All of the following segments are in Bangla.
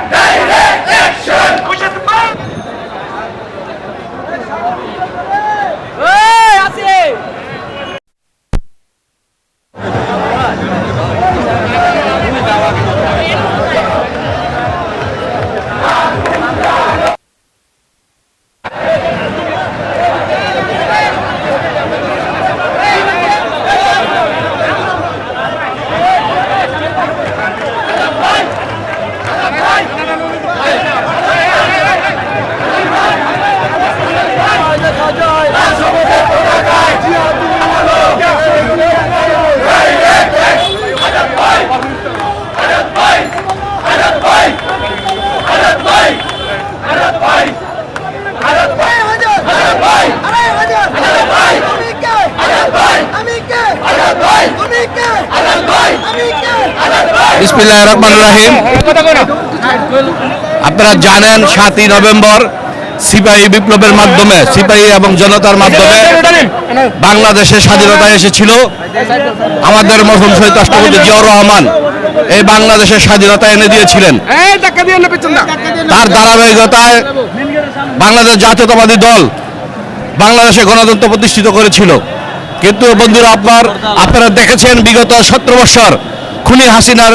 வேண்டாம் বিসমিল্লাহ রহমান রাহিম। আপনারা জানেন সাতই নভেম্বর সিপাহী বিপ্লবের মাধ্যমে সিপাহী এবং জনতার মাধ্যমে বাংলাদেশের স্বাধীনতা এসেছিল। আমাদের মরহুম শহীদ রাষ্ট্রপতি জিয়াউর রহমান এই বাংলাদেশের স্বাধীনতা এনে দিয়েছিলেন। তার ধারাবাহিকতায় বাংলাদেশ জাতীয়তাবাদী দল বাংলাদেশে গণতন্ত্র প্রতিষ্ঠিত করেছিল। কিন্তু বন্ধুরা আপনার, আপনারা দেখেছেন বিগত সতেরো বছর খুনি হাসিনার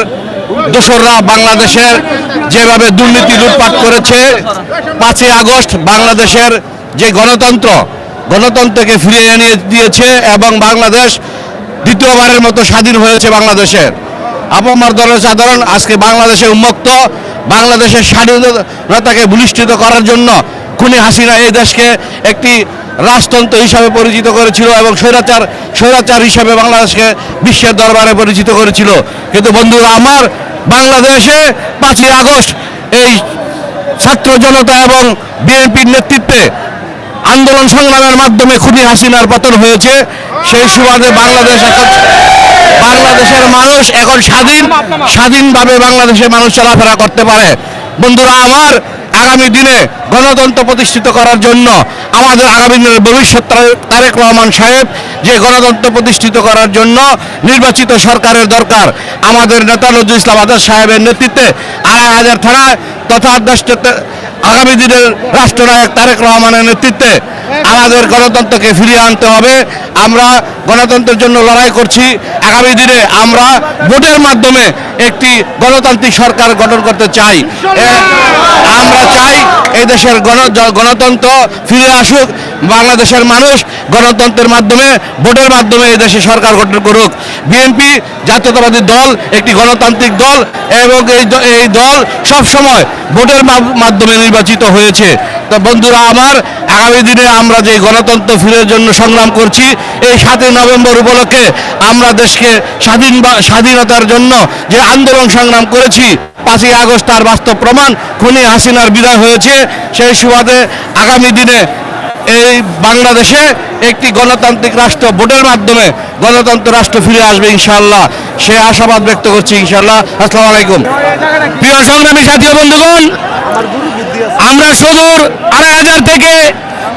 দোসররা বাংলাদেশের যেভাবে দুর্নীতি লুটপাট করেছে, পাঁচই আগস্ট বাংলাদেশের যে গণতন্ত্র, গণতন্ত্রকে ফিরিয়ে এনে দিয়েছে এবং বাংলাদেশ দ্বিতীয়বারের মতো স্বাধীন হয়েছে বাংলাদেশের আপামার দলের সাধারণ আজকে বাংলাদেশে উন্মুক্ত, বাংলাদেশের স্বাধীনতাকে ভূমিষ্ঠিত করার জন্য খুনি হাসিনা এই দেশকে একটি রাজতন্ত্র হিসাবে পরিচিত করেছিল এবং স্বৈরাচার স্বৈরাচার হিসাবে বাংলাদেশকে বিশ্বের দরবারে পরিচিত করেছিল। কিন্তু বন্ধুরা, আমার বাংলাদেশে পাঁচই আগস্ট এই ছাত্র জনতা এবং বিএনপির নেতৃত্বে আন্দোলন সংগ্রামের মাধ্যমে খুনি হাসিনার পতন হয়েছে। সেই সুবাদে বাংলাদেশ এখন, বাংলাদেশের মানুষ এখন স্বাধীন, স্বাধীনভাবে বাংলাদেশের মানুষ চলাফেরা করতে পারে। বন্ধুরা, আমার আগামী দিনে গণতন্ত্র প্রতিষ্ঠিত করার জন্য আমাদের আগামী দিনের ভবিষ্যৎ তারেক রহমান সাহেব যে গণতন্ত্র প্রতিষ্ঠিত করার জন্য নির্বাচিত সরকারের দরকার, আমাদের নেতা নজরুল ইসলাম আজাদ সাহেবের নেতৃত্বে আড়াই হাজার থানায় তথা আগামী দিনের রাষ্ট্রনায়ক তারেক রহমানের নেতৃত্বে আমাদের গণতন্ত্রকে ফিরিয়ে আনতে হবে। আমরা গণতন্ত্রের জন্য লড়াই করছি। আগামী দিনে আমরা ভোটের মাধ্যমে একটি গণতান্ত্রিক সরকার গঠন করতে চাই। আমরা চাই এই দেশের গণ গণতন্ত্র ফিরে আসুক। বাংলাদেশের মানুষ গণতন্ত্রের মাধ্যমে, ভোটের মাধ্যমে এই দেশে সরকার গঠন করুক। বিএনপি জাতীয়তাবাদী দল একটি গণতান্ত্রিক দল এবং এই এই দল সব সময় ভোটের মাধ্যমে নির্বাচিত হয়েছে। তো বন্ধুরা আমার, আগামী দিনে আমরা যে গণতন্ত্র ফিরের জন্য সংগ্রাম করছি, এই সাতই নভেম্বর উপলক্ষে আমরা দেশকে স্বাধীন স্বাধীনতার জন্য যে আন্দোলন সংগ্রাম করেছি, পাঁচই আগস্ট তার বাস্তব প্রমাণ খুনি হাসিনার বিদায় হয়েছে। সেই সুবাদে আগামী দিনে এই বাংলাদেশে একটি গণতান্ত্রিক রাষ্ট্র ভোটের মাধ্যমে গণতন্ত্র রাষ্ট্র ফিরে আসবে ইনশাআল্লাহ। সে আশাবাদ ব্যক্ত করছি ইনশাআল্লাহ। আসসালামু আলাইকুম। প্রিয় সংগ্রামী জাতীয় বন্ধুগণ, আমরা সুদূর আড়াই হাজার থেকে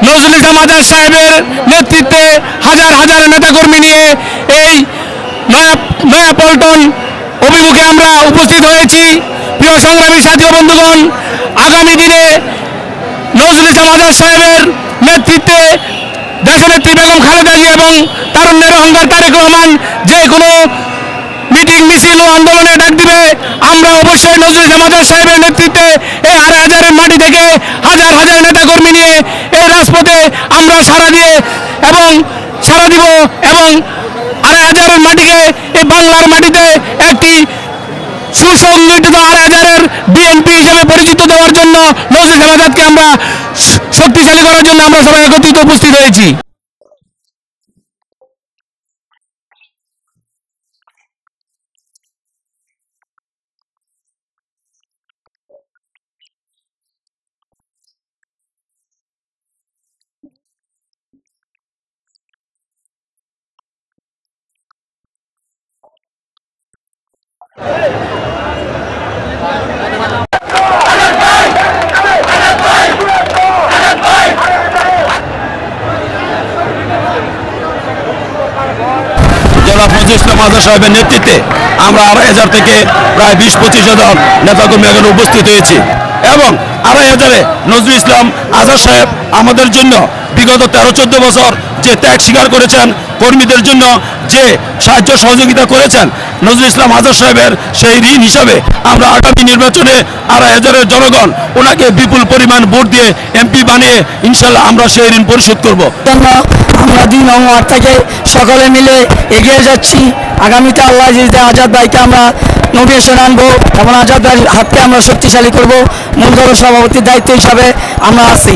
নজরুল ইসলাম আজাদ সাহেবের নেতৃত্বে হাজার হাজার নেতাকর্মী নিয়ে এই নয়া নয়া পল্টন অভিমুখে আমরা উপস্থিত হয়েছি। প্রিয় সংগ্রামী জাতীয় বন্ধুগণ, আগামী দিনে নজরুল ইসলাম আজাদ সাহেবের নেতৃত্বে দেশনেত্রী বেগম খালেদা জিয়া এবং তারুণ্যের অহংকার তারেক রহমান যে কোনো মিটিং, মিছিল ও আন্দোলনে ডাক দিবে। আমরা অবশ্যই নজরুল ইসলাম সাহেবের নেতৃত্বে এই আড়াই হাজারের মাটি থেকে হাজার হাজার নেতাকর্মী নিয়ে এই রাজপথে আমরা সারা দিয়ে এবং সারা দিব এবং আড়াই হাজারের মাটিকে এই বাংলার মাটিতে একটি সুসংগঠিত আড়াই হাজারের বিএনপি হিসেবে পরিচিত দেওয়ার জন্য নজরুল ইসলাম আমরা শক্তিশালী করার জন্য আমরা সবাই একত্রিত উপস্থিত হয়েছি। জনাব আজাদ সাহেবের নেতৃত্বে আমরা আড়াই হাজার থেকে প্রায় বিশ, পঁচিশ হাজার নেতাকর্মী এখানে উপস্থিত হয়েছি। এবং আড়াই হাজারে নজরুল ইসলাম আজাদ সাহেব আমাদের জন্য বিগত তেরো চোদ্দ বছর যে ত্যাগ স্বীকার করেছেন কর্মীদের জন্য যে সাহায্য সহযোগিতা করেছেন, নজরুল ইসলাম আজাদ সাহেবের সেই ঋণ হিসাবে আমরা আগামী নির্বাচনে আড়াই হাজারের জনগণ ওনাকে বিপুল পরিমাণ ভোট দিয়ে এমপি বানিয়ে ইনশাল্লাহ আমরা সেই ঋণ পরিশোধ করব। আমরা দিন অমর থেকে সকলে মিলে এগিয়ে যাচ্ছি। আগামীতে আল্লাহ আজাদ ভাইকে আমরা নমিনেশন আনব এবং আজাদ ভাইয়ের হাতকে আমরা শক্তিশালী করব। মূলধর সভাপতির দায়িত্ব হিসাবে আমরা আছি।